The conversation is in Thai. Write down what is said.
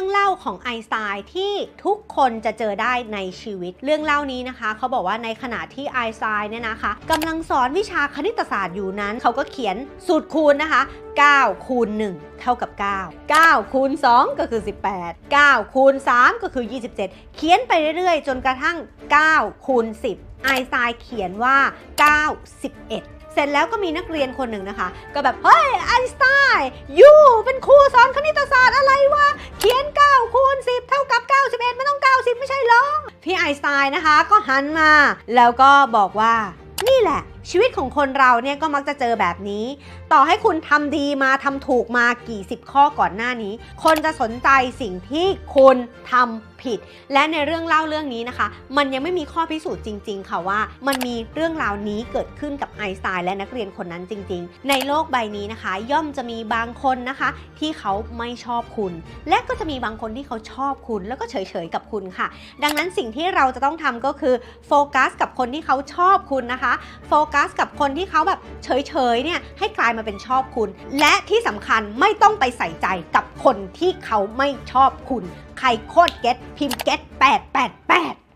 รื่องเล่าของไอน์สไตน์ที่ทุกคนจะเจอได้ในชีวิต เรื่องเล่านี้นะคะ เขาบอกว่าในขณะที่ไอน์สไตน์เนี่ยนะคะกำลังสอนวิชาคณิตศาสตร์อยู่นั้น เขาก็เขียนสูตรคูณนะคะ9คูณ1เท่ากับ 9 9คูณ2ก็คือ 18 9คูณ3ก็คือ 27 เขียนไปเรื่อยๆ จนกระทั่ง 9คูณ10 ไอน์สไตน์เขียนว่า 9 11เสร็จแล้วก็มีนักเรียนคนหนึ่งนะคะ ก็แบบ เฮ้ยไอน์สไตน์ยูเป็นครูสอนคณิตศาสตร์อะไรวะ เขียน 9 คูณ 10 เท่ากับ 91 ไม่ต้อง 90 ไม่ใช่เหรอ พี่ไอน์สไตน์นะคะก็หันมา แล้วก็บอกว่า นี่แหละ ชีวิตของคนเราเนี่ยก็มักจะเจอแบบนี้ ต่อให้คุณทำดีมาทำถูกมากี่สิบข้อก่อนหน้านี้ คนจะสนใจสิ่งที่คุณทำ ผิด และในเรื่องเล่าเรื่องนี้นะคะ มันยังไม่มีข้อพิสูจน์จริง ๆ ค่ะว่า มันมีเรื่องราวนี้เกิดขึ้นกับไอน์สไตน์และนักเรียนคนนั้นจริง ๆ ในโลกใบนี้นะคะ ย่อมจะมีบางคนนะคะ ที่เขาไม่ชอบคุณ และก็จะมีบางคนที่เขาชอบคุณ แล้วก็เฉยๆกับคุณค่ะ ดังนั้นสิ่งที่เราจะต้องทำก็คือโฟกัสกับคนที่เขาชอบคุณนะคะโฟกัสกับคนที่เขาแบบเฉยๆเนี่ยให้กลายมาเป็นชอบคุณ และที่สำคัญไม่ต้องไปใส่ใจกับคนที่เขาไม่ชอบคุณ ใครโคตรเก็ตพิมพ์เก็ต888